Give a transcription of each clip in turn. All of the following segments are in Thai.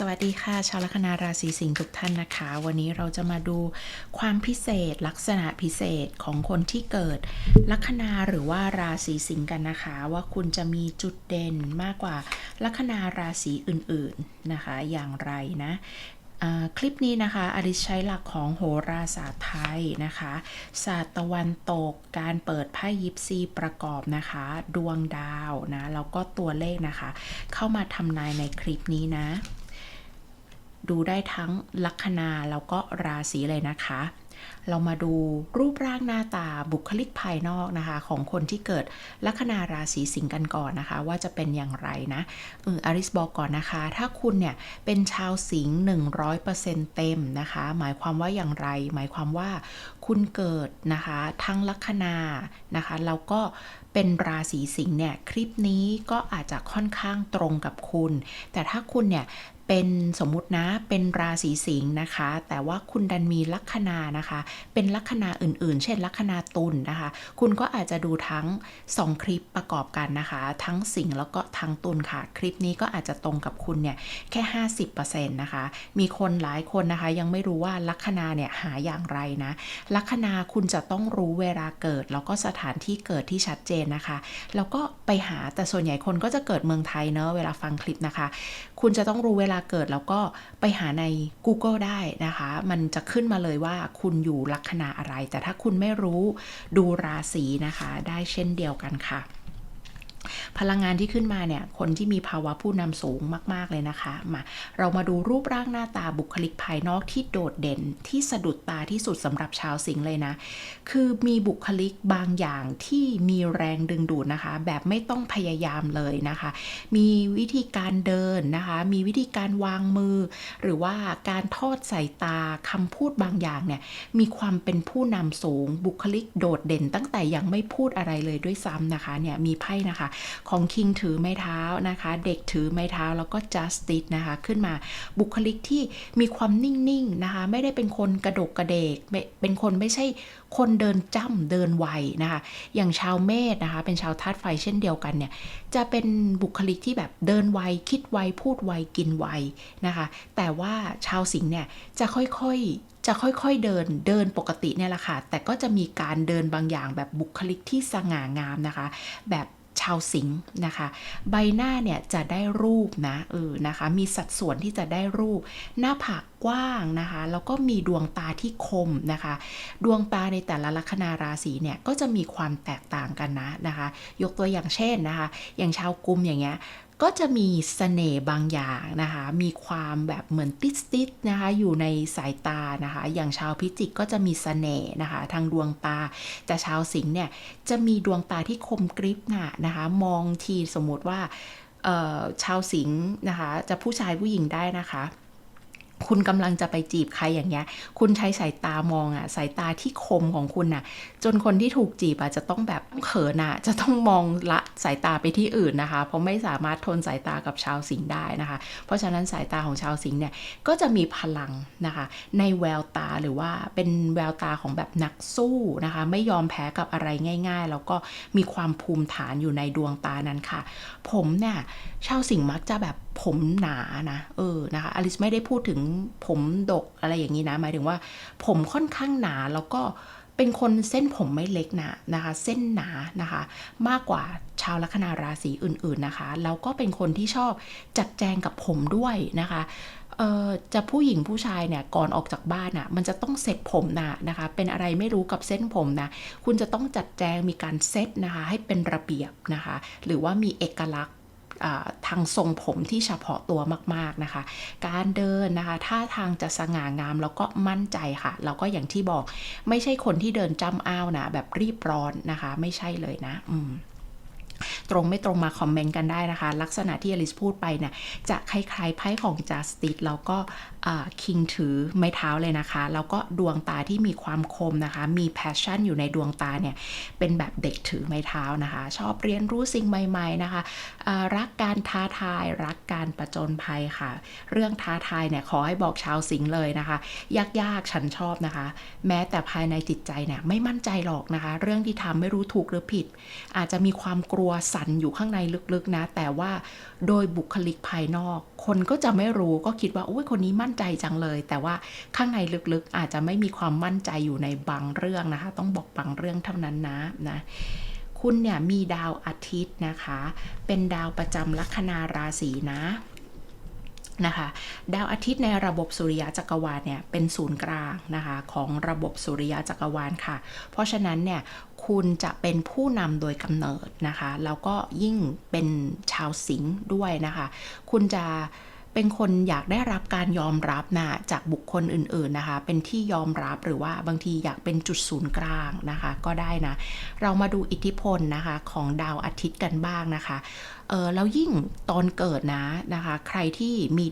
สวัสดีค่ะ ชาวลัคนาราศีสิงห์ทุกท่านนะคะ วันนี้เราจะมาดูความพิเศษลักษณะพิเศษของคนที่เกิด ลัคนาหรือว่าราศีสิงห์กันนะคะ ว่าคุณจะมีจุดเด่นมากกว่าลัคนาราศีอื่นๆนะคะ อย่างไรนะคลิปนี้นะคะอริใช้หลักของโหราศาสตร์ไทยนะคะศาสตร์ตะวันตกการเปิดไพ่ยิปซีประกอบนะคะ ดวงดาวนะแล้วก็ตัวเลขนะคะ เข้ามาทำนายในคลิปนี้นะ ดูได้ทั้งลัคนาแล้วก็ราศีเลยนะคะ เรามาดูรูปร่างหน้าตาบุคลิกภายนอกนะคะ ของคนที่เกิดลัคนาราศีสิงห์กันก่อนนะคะ ว่าจะเป็นอย่างไรนะเอออาริสบอกก่อนนะคะ ถ้าคุณเนี่ยเป็นชาวสิงห์100%เต็มนะคะ หมายความว่าอย่างไร หมายความว่าคุณเกิดนะคะ ทั้งลัคนานะคะแล้วก็เป็นราศีสิงห์เนี่ยคลิปนี้ก็อาจจะค่อนข้างตรงกับคุณ แต่ถ้าคุณเนี่ย เป็นสมมุตินะเป็นราศีสิงห์นะคะ แต่ว่าคุณดันมีลัคนานะคะ เป็นลัคนาอื่นๆ เช่นลัคนาตุลนนะคะ คุณก็อาจจะดูทั้ง 2 คลิปประกอบกันนะคะ ทั้งสิงห์แล้วก็ทั้งตุลค่ะ คลิปนี้ก็อาจจะตรงกับคุณเนี่ยแค่ 50%นะคะ มีคนหลายคนนะคะ ยังไม่รู้ว่าลัคนาเนี่ยหาอย่างไรนะ ลัคนาคุณจะต้องรู้เวลาเกิด แล้วก็สถานที่เกิดที่ชัดเจนนะคะ แล้วก็ไปหาแต่ส่วนใหญ่คนก็จะเกิดเมืองไทยเนอะเวลาฟังคลิปนะคะ คุณจะต้องรู้เวลาเกิดแล้วก็ไปหาใน Google ได้นะคะ มันจะขึ้นมาเลยว่าคุณอยู่ลัคนาอะไร แต่ถ้าคุณไม่รู้ดูราศีนะคะ ได้เช่นเดียวกันค่ะ พลังงานที่ขึ้นมาเนี่ยคนที่มีภาวะผู้นำสูงมาก ๆ เลยนะคะมาเรามาดูรูปร่างหน้าตาบุคลิกภายนอกที่โดดเด่นที่สะดุดตาที่สุดสำหรับชาวสิงห์เลยนะ คือมีบุคลิกบางอย่างที่มีแรงดึงดูดนะคะ แบบไม่ต้องพยายามเลยนะคะ มีวิธีการเดินนะคะ มีวิธีการวางมือ หรือว่าการทอดสายตาคำพูดบางอย่างเนี่ยมีความเป็นผู้นำสูงบุคลิกโดดเด่น ตั้งแต่ยังไม่พูดอะไรเลยด้วยซ้ำนะคะเนี่ยมีไพ่นะคะของคิงถือไม้เท้านะคะ เด็กถือไม้เท้าแล้วก็ justice นะคะ ขึ้นมาบุคลิกที่มีความนิ่งๆนะคะ ไม่ได้เป็นคนกระดกกระเดกเป็นคนไม่ใช่คนเดินจ้ำเดินไวนะคะ อย่างชาวเมษนะคะ เป็นชาวธาตุไฟเช่นเดียวกันเนี่ย จะเป็นบุคลิกที่แบบเดินไว คิดไว พูดไว กินไวนะคะ แต่ว่าชาวสิงห์เนี่ยจะค่อยๆ จะค่อยๆเดิน เดินปกติเนี่ยแหละค่ะ แต่ก็จะมีการเดินบางอย่างแบบบุคลิกที่สง่างามนะคะ แบบ ชาวสิงห์นะคะ ใบหน้าเนี่ยจะได้รูปนะเออนะคะ มีสัดส่วนที่จะได้รูป หน้าผากกว้างนะคะ แล้วก็มีดวงตาที่คมนะคะ ดวงตาในแต่ละลัคนาราศีเนี่ยก็จะมีความแตกต่างกันนะนะคะ ยกตัวอย่างเช่นนะคะ อย่างชาวกุมอย่างเงี้ย ก็จะมีสเสน่ห์บางอย่างนะคะ มีความแบบเหมือนติดติดนะคะ อยู่ในสายตานะคะ อย่างชาวพิจิกก็จะมีสเสน่ห์นะคะ ทางดวงตา แต่ชาวสิงห์เนี่ยจะมีดวงตาที่คมกริบนะนะคะ มองทีสมมติว่าชาวสิงห์นะคะ จะผู้ชายผู้หญิงได้นะคะ คุณกำลังจะไปจีบใครอย่างเงี้ย คุณใช้สายตามองอะสายตาที่คมของคุณน่ะ จนคนที่ถูกจีบอะจะต้องแบบเขินอะ จะต้องมองละสายตาไปที่อื่นนะคะ เพราะไม่สามารถทนสายตากับชาวสิงห์ได้นะคะ เพราะฉะนั้นสายตาของชาวสิงห์เนี่ยก็จะมีพลังนะคะ ในแววตาหรือว่าเป็นแววตาของแบบนักสู้นะคะ ไม่ยอมแพ้กับอะไรง่าย ๆ แล้วก็มีความภูมิฐานอยู่ในดวงตานั้นค่ะ ผมเนี่ยชาวสิงห์มักจะแบบ ผมหนานะเออนะคะอลิสไม่ได้พูดถึงผมดกอะไรอย่างนี้นะหมายถึงว่า ผมค่อนข้างหนาแล้วก็เป็นคนเส้นผมไม่เล็กนะนะคะ เส้นหนานะคะ มากกว่าชาวลัคนาราศีอื่น ๆนะคะแล้วก็เป็นคนที่ชอบจัดแจงกับผมด้วยนะคะเอ่อจะผู้หญิงผู้ชายเนี่ยก่อนออกจากบ้านน่ะมันจะต้องเซ็ตผมนะนะคะ เป็นอะไรไม่รู้กับเส้นผมนะ คุณจะต้องจัดแจงมีการเซ็ตนะคะ ให้เป็นระเบียบนะคะ หรือว่ามีเอกลักษณ์ ทางทรงผมที่เฉพาะตัวมาก ๆ นะคะ การเดินนะคะท่าทางจะสง่างามแล้วก็มั่นใจค่ะ แล้วก็อย่างที่บอกไม่ใช่คนที่เดินจำอ้าวนะแบบรีบร้อนนะคะ ไม่ใช่เลยนะ อืม ตรงไม่ตรงมาคอมเมนต์กันได้นะคะ ลักษณะที่อลิสพูดไปเนี่ยจะคล้ายๆไพ่ของ Justice แล้วก็คิงถือไม้เท้าเลยนะคะ แล้วก็ดวงตาที่มีความคมนะคะ มี passion อยู่ในดวงตาเนี่ย เป็นแบบเด็กถือไม้เท้านะคะ ชอบเรียนรู้สิ่งใหม่ๆนะคะ รักการท้าทาย รักการประจนภัยค่ะ เรื่องท้าทายเนี่ยขอให้บอกชาวสิงห์เลยนะคะ ยากๆฉันชอบนะคะ แม้แต่ภายในจิตใจเนี่ยไม่มั่นใจหรอกนะคะ เรื่องที่ทำไม่รู้ถูกหรือผิด อาจจะมีความกลัวตัวสั่นอยู่ข้างในลึกๆนะ แต่ว่าโดยบุคลิกภายนอก คนก็จะไม่รู้ก็คิดว่าโอ้ยคนนี้มั่นใจจังเลย แต่ว่าข้างในลึกๆอาจจะไม่มีความมั่นใจอยู่ในบางเรื่องนะคะ ต้องบอกบางเรื่องเท่านั้นนะนะคุณเนี่ยมีดาวอาทิตย์นะคะ เป็นดาวประจำลัคนาราศีนะนะคะดาวอาทิตย์ในระบบสุริยะจักรวาลเนี่ยเป็นศูนย์กลางนะคะของระบบสุริยะจักรวาลค่ะ เพราะฉะนั้นเนี่ย คุณจะเป็นผู้นำโดยกำเนิดนะคะ แล้วก็ยิ่งเป็นชาวสิงห์ด้วยนะคะ คุณจะเป็นคนอยากได้รับการยอมรับนะจากบุคคลอื่นๆนะคะ เป็นที่ยอมรับหรือว่าบางทีอยากเป็นจุดศูนย์กลางนะคะ ก็ได้นะ เรามาดูอิทธิพลนะคะของดาวอาทิตย์กันบ้างนะคะเออแล้วยิ่งตอนเกิดนะนะคะ ใครที่มี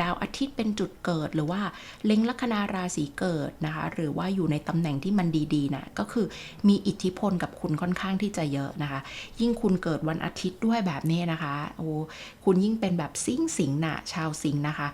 ดาวอาทิตย์เป็นจุดเกิด หรือว่าเล็งลัคนาราศีเกิดนะคะ หรือว่าอยู่ในตำแหน่งที่มันดีๆนะก็คือมีอิทธิพลกับคุณค่อนข้างที่จะเยอะนะคะ ยิ่งคุณเกิดวันอาทิตย์ด้วยแบบนี้นะคะโอ้คุณยิ่งเป็นแบบสิงสิงห์นะชาวสิงห์นะคะ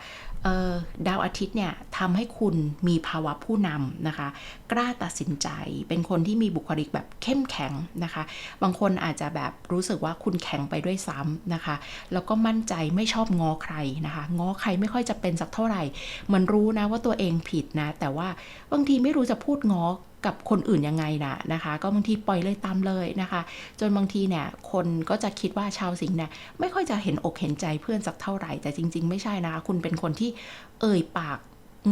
ดาวอาทิตย์เนี่ยทำให้คุณมีภาวะผู้นำนะคะ กล้าตัดสินใจ เป็นคนที่มีบุคลิกแบบเข้มแข็งนะคะ บางคนอาจจะแบบรู้สึกว่าคุณแข็งไปด้วยซ้ำนะคะ แล้วก็มั่นใจไม่ชอบงอใครนะคะ งอใครไม่ค่อยจะเป็นสักเท่าไหร่เหมือนรู้นะว่าตัวเองผิดนะ แต่ว่าบางทีไม่รู้จะพูดงอ กับคนอื่นยังไงนะนะคะ ก็บางทีปล่อยเลยตามเลยนะคะ จนบางทีเนี่ยคนก็จะคิดว่าชาวสิงห์เนี่ยไม่ค่อยจะเห็นอกเห็นใจเพื่อนสักเท่าไหร่แต่จริง ๆ ไม่ใช่นะคะคุณเป็นคนที่เอ่ยปาก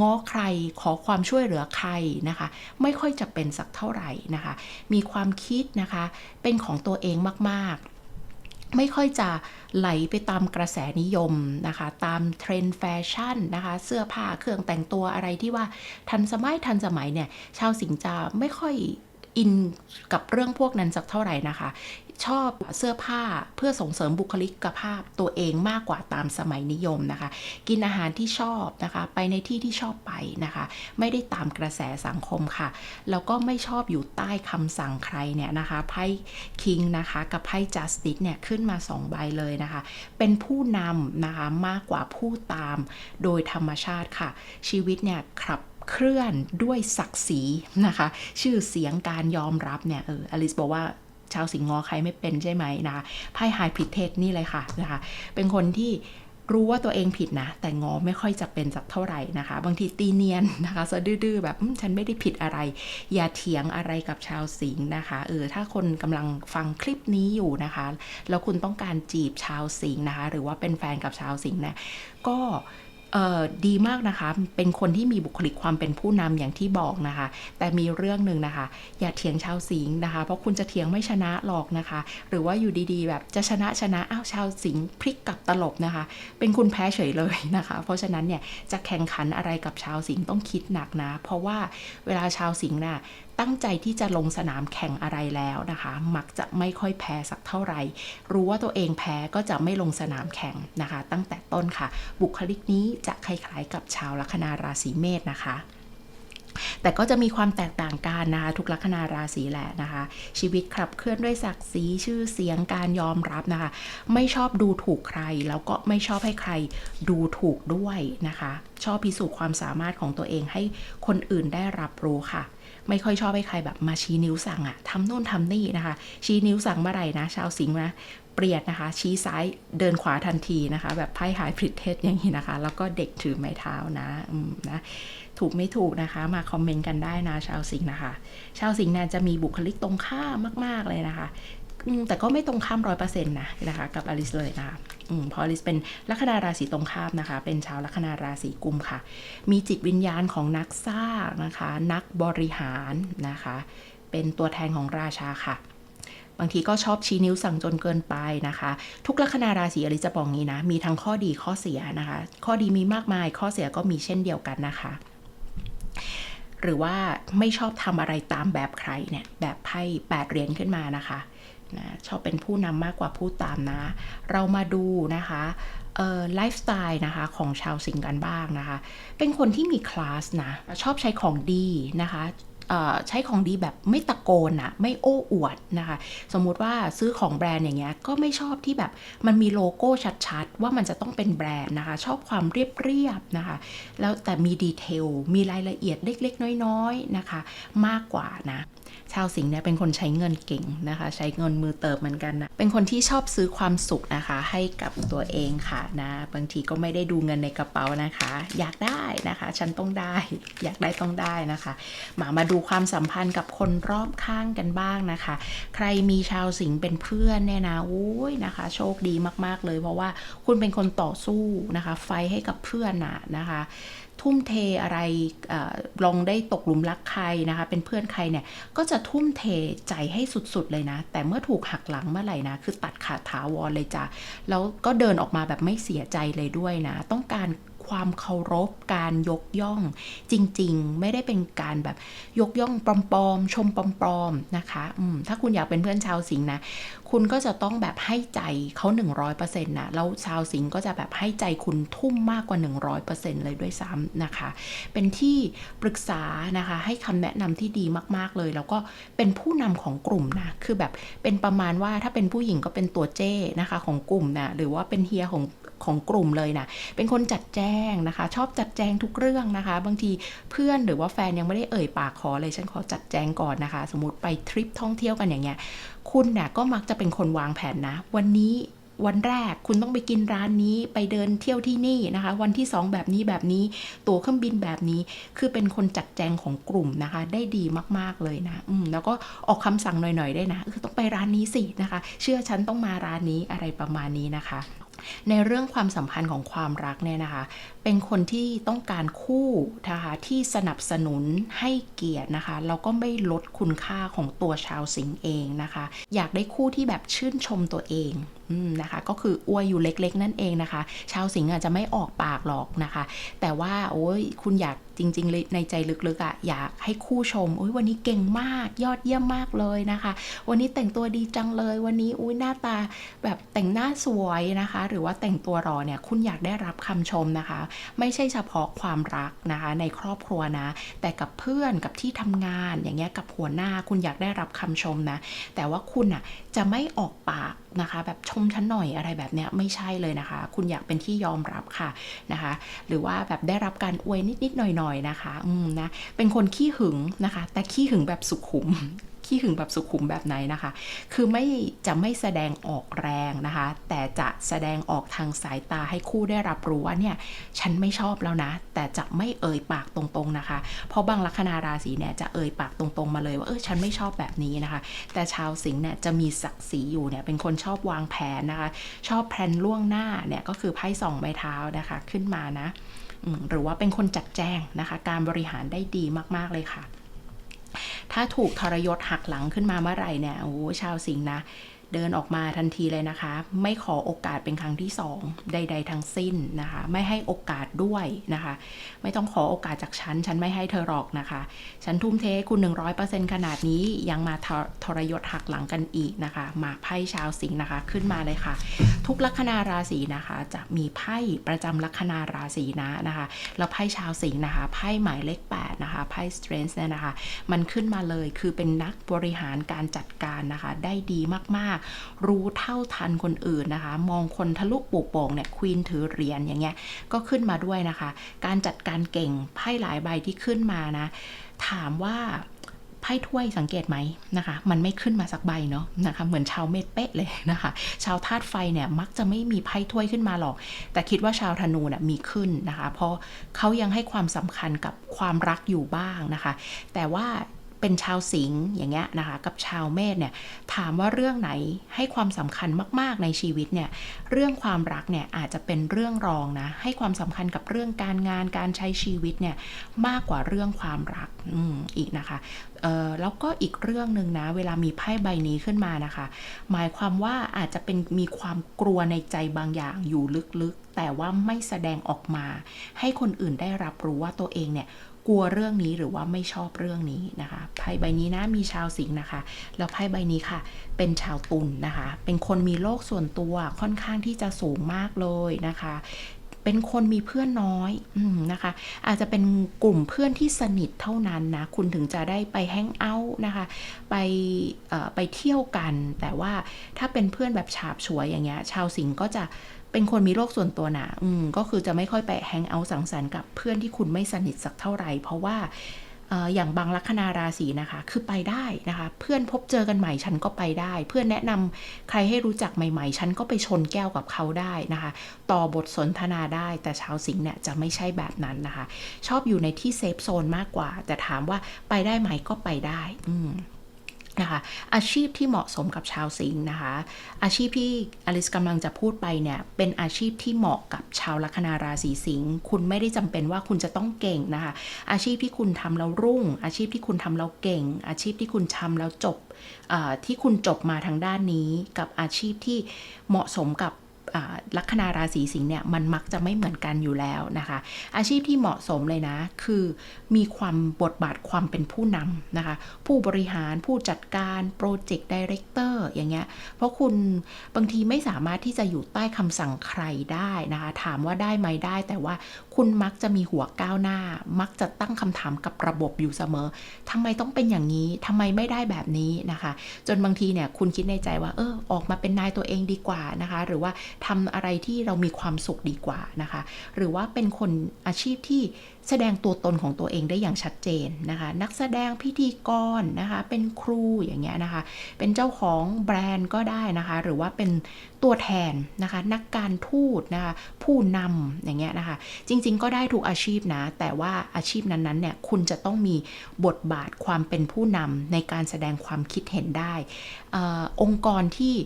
ง้อใครขอความช่วยเหลือใครนะคะ ไม่ค่อยจะเป็นสักเท่าไหร่นะคะ มีความคิดนะคะ เป็นของตัวเองมากๆ ไม่ค่อยจะ ไหลไปตามกระแสนิยมนะคะ ตามเทรนด์แฟชั่นนะคะ เสื้อผ้าเครื่องแต่งตัวอะไรที่ว่าทันสมัยทันสมัยเนี่ย ชาวสิงห์จะไม่ค่อยอินกับเรื่องพวกนั้นสักเท่าไหร่นะคะ ชอบเสื้อผ้าเพื่อส่งเสริมบุคลิกภาพตัวเองมากกว่าตามสมัยนิยมนะคะ กินอาหารที่ชอบนะคะ ไปในที่ที่ชอบไปนะคะ ไม่ได้ตามกระแสสังคมค่ะ แล้วก็ไม่ชอบอยู่ใต้คำสั่งใครเนี่ยนะคะ ไพ่คิงนะคะ กับไพ่จัสติสเนี่ยขึ้นมา 2 ใบเลยนะคะ เป็นผู้นำนะคะมากกว่าผู้ตามโดยธรรมชาติค่ะ ชีวิตเนี่ยขับเคลื่อนด้วยศักดิ์ศรีนะคะ ชื่อเสียงการยอมรับเนี่ยเอออลิสบอกว่า ชาวสิงห์งอใครไม่เป็นใช่ไหมนะคะไพ่ไฮพิเทสนี่เลยค่ะนะคะ เป็นคนที่รู้ว่าตัวเองผิดนะ แต่งอไม่ค่อยจะเป็นสักเท่าไหร่นะคะ บางทีตีเนียนนะคะสะดื้อๆแบบฉันไม่ได้ผิดอะไร อย่าเถียงอะไรกับชาวสิงห์นะคะเออถ้าคนกำลังฟังคลิปนี้อยู่นะคะ แล้วคุณต้องการจีบชาวสิงห์นะคะ หรือว่าเป็นแฟนกับชาวสิงห์นะก็ ดีมากนะคะ เป็นคนที่มีบุคลิกความเป็นผู้นำอย่างที่บอกนะคะ แต่มีเรื่องหนึ่งนะคะ อย่าเถียงชาวสิงห์นะคะ เพราะคุณจะเถียงไม่ชนะหรอกนะคะ หรือว่าอยู่ดีๆ แบบจะชนะชนะอ้าวชาวสิงห์พลิกกลับตลบนะคะ เป็นคุณแพ้เฉยเลยนะคะ เพราะฉะนั้นเนี่ยจะแข่งขันอะไรกับชาวสิงห์ต้องคิดหนักนะ เพราะว่าเวลาชาวสิงห์น่ะ ตั้งใจที่จะลงสนามแข่งอะไรแล้วนะคะ มักจะไม่ค่อยแพ้สักเท่าไหร่ รู้ว่าตัวเองแพ้ก็จะไม่ลงสนามแข่งนะคะ ตั้งแต่ต้นค่ะ บุคลิกนี้จะคล้ายๆกับชาวลัคนาราศีเมษนะคะแต่ก็จะมีความแตกต่างกันนะคะทุกลัคนาราศีแหละนะคะ ชีวิตขับเคลื่อนด้วยศักดิ์ศรีชื่อเสียงการยอมรับนะคะ ไม่ชอบดูถูกใคร แล้วก็ไม่ชอบให้ใครดูถูกด้วยนะคะ ชอบพิสูจน์ความสามารถของตัวเองให้คนอื่นได้รับรู้ค่ะ ไม่ค่อยชอบให้ใครแบบมาชี้นิ้วสั่งอะทำโน่นทำนี่นะคะ ชี้นิ้วสั่งเมื่อไหร่นะ ชาวสิงห์นะเปลี่ยนนะคะ ชี้ซ้ายเดินขวาทันทีนะคะ แบบไพ่หายพริเทศอย่างนี้นะคะ แล้วก็เด็กถือไม้เท้านะนะถูกไม่ถูกนะคะ มาคอมเมนต์กันได้นะชาวสิงห์นะคะ ชาวสิงห์เนี่ยจะมีบุคลิกตรงข้ามมาก ๆ เลยนะคะแต่ก็ไม่ตรงข้ามร้อยเปอร์เซ็นต์นะนะคะ กับอลิสเลยนะคะ เพราะอลิสเป็นลัคนาราศีตรงข้ามนะคะ เป็นชาวลัคนาราศีกุมค่ะ มีจิตวิญญาณของนักสร้างนะคะ นักบริหารนะคะ เป็นตัวแทนของราชาค่ะบางทีก็ชอบชี้นิ้วสั่งจนเกินไปนะคะ ทุกลัคนาราศีอลิสจะบอกงี้นะ มีทั้งข้อดีข้อเสียนะคะ ข้อดีมีมากมาย ข้อเสียก็มีเช่นเดียวกันนะคะ หรือว่าไม่ชอบทำอะไรตามแบบใครเนี่ย แบบไพ่แปดเหรียญขึ้นมานะคะ นะชอบเป็นผู้นำมากกว่าผู้ตามนะ เรามาดูนะคะเอ่อไลฟ์สไตล์นะคะของชาวสิงกันบ้างนะคะ เป็นคนที่มีคลาสนะ ชอบใช้ของดีนะคะ ใช้ของดีแบบไม่ตะโกนอะไม่โอ้อวดนะคะ สมมุติว่าซื้อของแบรนด์อย่างเงี้ยก็ไม่ชอบที่แบบมันมีโลโก้ชัดๆ ว่ามันจะต้องเป็นแบรนด์นะคะ ชอบความเรียบๆนะคะ แล้วแต่มีดีเทลมีรายละเอียดเล็กๆ น้อยๆนะคะ มากกว่านะชาวสิงห์เนี่ยเป็นคนใช้เงินเก่งนะคะ ใช้เงินมือเติบเหมือนกันนะเป็นคนที่ชอบซื้อความสุขนะคะ ให้กับตัวเองค่ะนะ บางทีก็ไม่ได้ดูเงินในกระเป๋านะคะ อยากได้นะคะ ฉันต้องได้ อยากได้ต้องได้นะคะ มามาดูความสัมพันธ์กับคนรอบข้างกันบ้างนะคะ ใครมีชาวสิงห์เป็นเพื่อนเนี่ยนะโอ้ยนะคะ โชคดีมากๆเลยเพราะว่าคุณเป็นคนต่อสู้นะคะ ไฟให้กับเพื่อนน่ะนะคะทุ่มเทอะไรอลองได้ตกหลุมรักใครนะคะ เป็นเพื่อนใครเนี่ยก็จะทุ่มเทใจให้สุดๆเลยนะ แต่เมื่อถูกหักหลังเมื่อไหร่นะ คือตัดขาดถาวรเลยจ้ะแล้วก็เดินออกมาแบบไม่เสียใจเลยด้วยนะ ต้องการ ความเคารพการยกย่องจริง ๆ ไม่ได้เป็นการแบบยกย่องปลอมๆชมปลอมๆนะคะถ้าคุณอยากเป็นเพื่อนชาวสิงห์นะ คุณก็จะต้องแบบให้ใจเขา100%นะแล้วชาวสิงห์ก็จะแบบให้ใจคุณทุ่มมากกว่า 100%เลยด้วยซ้ำนะคะ เป็นที่ปรึกษานะคะ ให้คำแนะนำที่ดีมากๆเลย แล้วก็เป็นผู้นำของกลุ่มนะ คือแบบเป็นประมาณว่าถ้าเป็นผู้หญิงก็เป็นตัวเจ้นะคะของกลุ่มนะ หรือว่าเป็นเฮียของ ของกลุ่มเลยนะเป็นคนจัดแจงนะคะ ชอบจัดแจงทุกเรื่องนะคะ บางทีเพื่อนหรือว่าแฟนยังไม่ได้เอ่ยปากขอเลยฉันขอจัดแจงก่อนนะคะ สมมติไปทริปท่องเที่ยวกันอย่างเงี้ยคุณเนี่ยก็มักจะเป็นคนวางแผนนะ วันนี้วันแรกคุณต้องไปกินร้านนี้ไปเดินเที่ยวที่นี่นะคะ วันที่ 2 แบบนี้แบบนี้ตั๋วเครื่องบินแบบนี้ คือเป็นคนจัดแจงของกลุ่มนะคะ ได้ดีมากๆเลยนะอืมแล้วก็ออกคำสั่งหน่อยๆได้นะเออต้องไปร้านนี้สินะคะ เชื่อฉันต้องมาร้านนี้อะไรประมาณนี้นะคะ ในเรื่องความสัมพันธ์ของความรักเนี่ยนะคะ เป็นคนที่ต้องการคู่นะคะที่สนับสนุนให้เกียรตินะคะแล้วก็ไม่ลดคุณค่าของตัวชาวสิงห์เองนะคะ อยากได้คู่ที่แบบชื่นชมตัวเอง นะคะ ก็คืออวยอยู่เล็กๆ นั่นเองนะคะ ชาวสิงห์อาจจะไม่ออกปากหรอกนะคะ แต่ว่าโอ้ยคุณอยากจริง ๆ เลยในใจลึกๆอะ่ะอยากให้คู่ชมโอ้ยวันนี้เก่งมากยอดเยี่ยมมากเลยนะคะ วันนี้แต่งตัวดีจังเลย วันนี้อุ้ยหน้าตาแบบแต่งหน้าสวยนะคะ หรือว่าแต่งตัวรอเนี่ยคุณอยากได้รับคำชมนะคะ ไม่ใช่เฉพาะความรักนะคะ ในครอบครัวนะ แต่กับเพื่อนกับที่ทำงานอย่างเงี้ยกับหัวหน้าคุณอยากได้รับคำชมนะ แต่ว่าคุณอะจะไม่ออกปากนะคะ แบบชมฉันหน่อยอะไรแบบเนี้ยไม่ใช่เลยนะคะ คุณอยากเป็นที่ยอมรับค่ะนะคะ หรือว่าแบบได้รับการอวยนิดๆหน่อยๆนะคะอืมนะเป็นคนขี้หึงนะคะ แต่ขี้หึงแบบสุขุม ขี้หึงแบบสุขุมแบบไหนนะคะ คือไม่จะไม่แสดงออกแรงนะคะ แต่จะแสดงออกทางสายตาให้คู่ได้รับรู้ว่าเนี่ยฉันไม่ชอบแล้วนะ แต่จะไม่เอ่ยปากตรงๆนะคะ เพราะบางลัคนาราศีเนี่ยจะเอ่ยปากตรงๆมาเลยว่าเออฉันไม่ชอบแบบนี้นะคะ แต่ชาวสิงห์เนี่ยจะมีศักดิ์ศรีอยู่เนี่ยเป็นคนชอบวางแผนนะคะ ชอบแพลนล่วงหน้าเนี่ยก็คือไพ่สองไม้เท้านะคะขึ้นมานะหรือว่าเป็นคนจัดแจงนะคะ การบริหารได้ดีมาก ๆ เลยค่ะ ถ้าถูกทรยศหักหลังขึ้นมาเมื่อไหร่เนี่ยโอ้ชาวสิงห์นะ เดินออกมาทันทีเลยนะคะ ไม่ขอโอกาสเป็นครั้งที่สองใด ๆ ทั้งสิ้นนะคะ ไม่ให้โอกาสด้วยนะคะ ไม่ต้องขอโอกาสจากฉัน ฉันไม่ให้เธอหรอกนะคะ ฉันทุ่มเทให้คุณ 100%ขนาดนี้ยังมาทรทรยศหักหลังกันอีกนะคะมาไพ่ชาวสิงห์นะคะ ขึ้นมาเลยค่ะ ทุกลัคนาราศีนะคะ จะมีไพ่ประจำลัคนาราศีนะนะคะแล้วไพ่ชาวสิงห์นะคะไพ่หมายเลข8นะคะไพ่ strength เนี่ยนะคะ มันขึ้นมาเลยคือเป็นนักบริหารการจัดการนะคะ ได้ดีมากๆรู้เท่าทันคนอื่นนะคะ มองคนทะลุปลูกโป่งเนี่ยควีนถือเหรียญอย่างเงี้ยก็ขึ้นมาด้วยนะคะ การจัดการเก่งไพ่หลายใบที่ขึ้นมานะ ถามว่าไพ่ถ้วยสังเกตไหมนะคะ มันไม่ขึ้นมาสักใบเนาะนะคะ เหมือนชาวเมษเป๊ะเลยนะคะ ชาวธาตุไฟเนี่ยมักจะไม่มีไพ่ถ้วยขึ้นมาหรอก แต่คิดว่าชาวธนูน่ะมีขึ้นนะคะ เพราะเขายังให้ความสำคัญกับความรักอยู่บ้างนะคะ แต่ว่า เป็นชาวสิงห์อย่างเงี้ยนะคะกับชาวเมษเนี่ยถามว่าเรื่องไหนให้ความสำคัญมากๆในชีวิตเนี่ยเรื่องความรักเนี่ยอาจจะเป็นเรื่องรองนะให้ความสำคัญกับเรื่องการงานการใช้ชีวิตเนี่ยมากกว่าเรื่องความรักอืมอีกนะคะเอ่อแล้วก็อีกเรื่องหนึ่งนะเวลามีไพ่ใบนี้ขึ้นมานะคะ หมายความว่าอาจจะเป็นมีความกลัวในใจบางอย่างอยู่ลึกๆ แต่ว่าไม่แสดงออกมา ให้คนอื่นได้รับรู้ว่าตัวเองเนี่ย กลัวเรื่องนี้หรือว่าไม่ชอบเรื่องนี้นะคะไพ่ใบนี้นะมีชาวสิงห์นะคะ แล้วไพ่ใบนี้ค่ะ เป็นชาวตุลนนะคะ เป็นคนมีโลกส่วนตัวค่อนข้างที่จะสูงมากเลยนะคะเป็นคนมีเพื่อนน้อยอนะคะ อาจจะเป็นกลุ่มเพื่อนที่สนิทเท่านั้นนะ คุณถึงจะได้ไปแฮงเอาท์นะคะ ไปไปเที่ยวกัน แต่ว่าถ้าเป็นเพื่อนแบบฉาบฉวยอย่างเงี้ย ชาวสิงห์ก็จะ เป็นคนมีโลกส่วนตัวนาอืมก็คือจะไม่ค่อยไปแฮงเอาสังสรรค์กับเพื่อนที่คุณไม่สนิทสักเท่าไหร่ เพราะว่าอย่างบางลัคนาราศีนะคะ คือไปได้นะคะ เพื่อนพบเจอกันใหม่ฉันก็ไปได้ เพื่อนแนะนำใครให้รู้จักใหม่ๆ ฉันก็ไปชนแก้วกับเขาได้นะคะ ต่อบทสนทนาได้แต่ชาวสิงห์เนี่ยจะไม่ใช่แบบนั้นนะคะ ชอบอยู่ในที่เซฟโซนมากกว่า แต่ถามว่าไปได้ไหมก็ไปได้ อืม นะคะอาชีพที่เหมาะสมกับชาวสิงห์นะคะ อาชีพที่อลิสกำลังจะพูดไปเนี่ยเป็นอาชีพที่เหมาะกับชาวลัคนาราศีสิงห์คุณไม่ได้จำเป็นว่าคุณจะต้องเก่งนะคะ อาชีพที่คุณทำแล้วรุ่ง อาชีพที่คุณทำแล้วเก่ง อาชีพที่คุณทำแล้วจบที่คุณจบมาทางด้านนี้ กับอาชีพที่เหมาะสมกับ ลัคนาราศีสิงห์เนี่ยมันมักจะไม่เหมือนกันอยู่แล้วนะคะ อาชีพที่เหมาะสมเลยนะ คือมีความบทบาทความเป็นผู้นำนะคะ ผู้บริหารผู้จัดการโปรเจกต์ดีเรคเตอร์อย่างเงี้ยเพราะคุณบางทีไม่สามารถที่จะอยู่ใต้คำสั่งใครได้นะคะ ถามว่าได้ไหมได้แต่ว่าคุณมักจะมีหัวก้าวหน้า มักจะตั้งคำถามกับระบบอยู่เสมอทำไมต้องเป็นอย่างนี้ทำไมไม่ได้แบบนี้นะคะ จนบางทีเนี่ยคุณคิดในใจว่าเออออกมาเป็นนายตัวเองดีกว่านะคะ หรือว่าทำอะไรที่เรามีความสุขดีกว่านะคะ หรือว่าเป็นคนอาชีพที่แสดงตัวตนของตัวเองได้อย่างชัดเจนนะคะ นักแสดงพิธีกรนะคะ เป็นครูอย่างเงี้ยนะคะ เป็นเจ้าของแบรนด์ก็ได้นะคะ หรือว่าเป็นตัวแทนนะคะ นักการทูตนะคะ ผู้นำอย่างเงี้ยนะคะ จริง ๆ ก็ได้ทุกอาชีพนะ แต่ว่าอาชีพนั้นๆเนี่ย คุณจะต้องมีบทบาทความเป็นผู้นำในการแสดงความคิดเห็นได้อองค์กรที่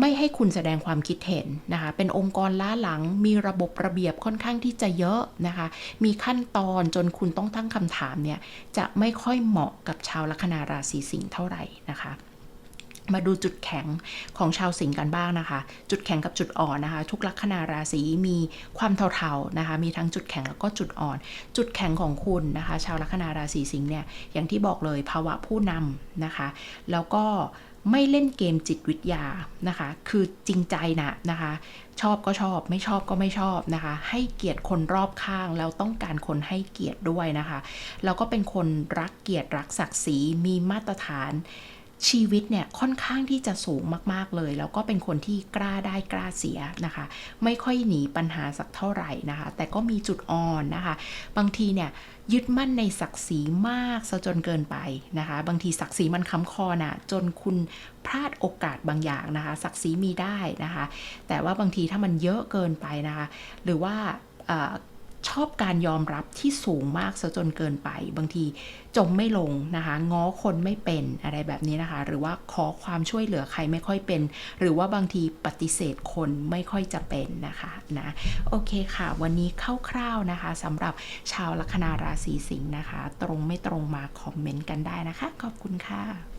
ไม่ให้คุณแสดงความคิดเห็นนะคะ เป็นองค์กรล้าหลัง มีระบบระเบียบค่อนข้างที่จะเยอะนะคะ มีขั้นตอนจนคุณต้องตั้งคำถามเนี่ย จะไม่ค่อยเหมาะกับชาวลัคนาราศีสิงห์เท่าไหร่นะคะมาดูจุดแข็งของชาวสิงห์กันบ้างนะคะ จุดแข็งกับจุดอ่อนนะคะ ทุกลัคนาราศีมีความเท่าๆนะคะ มีทั้งจุดแข็งแล้วก็จุดอ่อน จุดแข็งของคุณนะคะ ชาวลัคนาราศีสิงห์เนี่ยอย่างที่บอกเลยภาวะผู้นำนะคะ แล้วก็ ไม่เล่นเกมจิตวิทยานะคะ คือจริงใจนะนะคะ ชอบก็ชอบไม่ชอบก็ไม่ชอบนะคะ ให้เกียรติคนรอบข้าง แล้วต้องการคนให้เกียรติด้วยนะคะ แล้วก็เป็นคนรักเกียรติรักศักดิ์ศรีมีมาตรฐาน ชีวิตเนี่ยค่อนข้างที่จะสูงมาก ๆ เลย แล้วก็เป็นคนที่กล้าได้กล้าเสียนะคะ ไม่ค่อยหนีปัญหาสักเท่าไหร่นะคะ แต่ก็มีจุดอ่อนนะคะ บางทีเนี่ยยึดมั่นในศักดิ์ศรีมากซะจนเกินไปนะคะ บางทีศักดิ์ศรีมันค้ำคอน่ะจนคุณพลาดโอกาสบางอย่างนะคะ ศักดิ์ศรีมีได้นะคะ แต่ว่าบางทีถ้ามันเยอะเกินไปนะคะ หรือว่า ชอบการยอมรับที่สูงมากซะจนเกินไป บางทีจมไม่ลงนะคะง้อคนไม่เป็นอะไรแบบนี้นะคะ หรือว่าขอความช่วยเหลือใครไม่ค่อยเป็น หรือว่าบางทีปฏิเสธคนไม่ค่อยจะเป็นนะคะนะโอเคค่ะ วันนี้คร่าวๆนะคะสำหรับชาวลัคนาราศีสิงห์นะคะ ตรงไม่ตรงมาคอมเมนต์กันได้นะคะ ขอบคุณค่ะ